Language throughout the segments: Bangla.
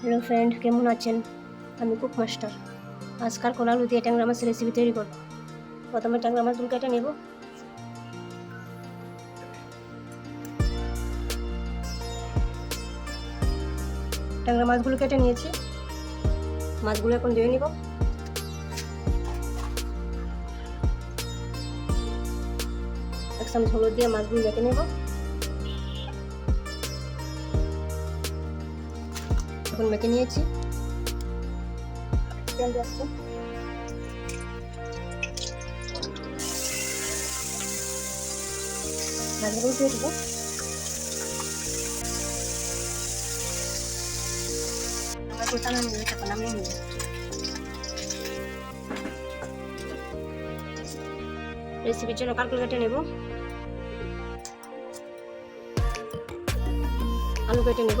হ্যালো ফ্রেন্ড, কেমন আছেন? আমি কুক মাস্টার। আজকাল কলালু দিয়ে ট্যাংরা মাছের রেসিপি তৈরি করব? প্রথমে ট্যাংরা মাছগুলো কেটে নেব। ট্যাংরা মাছগুলো কেটে নিয়েছি। মাছগুলো এখন ধুয়ে নিব। এক চামচ হলুদ দিয়ে মাছগুলো মেখে নেব। এখন মেখে নিয়েছি। তেল আসছে মাছগুলো দিয়ে দেবো। আমি নিয়ে রেসিপির জন্য কালকুল কেটে নেব। আলু কেটে নেব।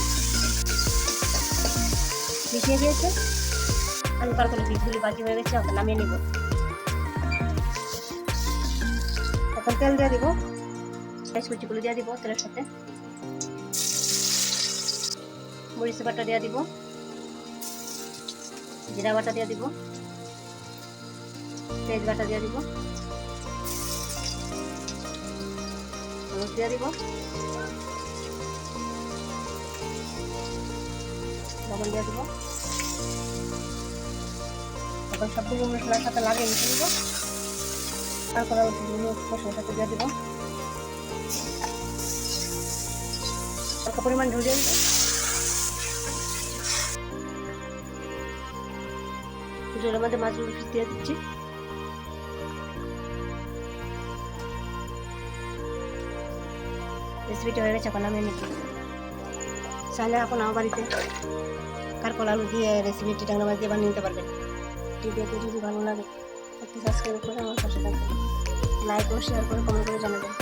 মিশিয়ে দিয়েছে। আলু কার করে বীজগুলি বাজি হয়ে গেছে ওকে নামিয়ে নিব। এখন তেল দিয়ে দিব, পেঁয়াজ কুচিগুলো দিয়ে দিব তেলের সাথে। মরিচ বাটা দিয়ে দিব, জিরা বাটা দিয়ে দিব পেঁয়াজ বাটা দিয়ে দিব, হলুদ দিয়ে দিব। লবণ দিয়ে দিব। এখন সবগুলো মশলার সাথে লাগিয়ে মিশে দিব। তারপর মশলার সাথে দিয়ে দিব। হালকা পরিমাণ ঢুল দিব। জলের মধ্যে মাছগুলো দিয়ে দিচ্ছি। রেসিপিটা হয়ে গেছে, এখন আমি চাইলে এখন আমার বাড়িতে কারকল আলু দিয়ে রেসিপিটি টাঙ্গা মাছ দিয়ে বানিয়ে নিতে পারবেন ভিডিওটি যদি ভালো লাগে একটু সাবস্ক্রাইব করে আমার পাশে থাকবেন লাইক ও শেয়ার করে কমেন্ট করে জানাবেন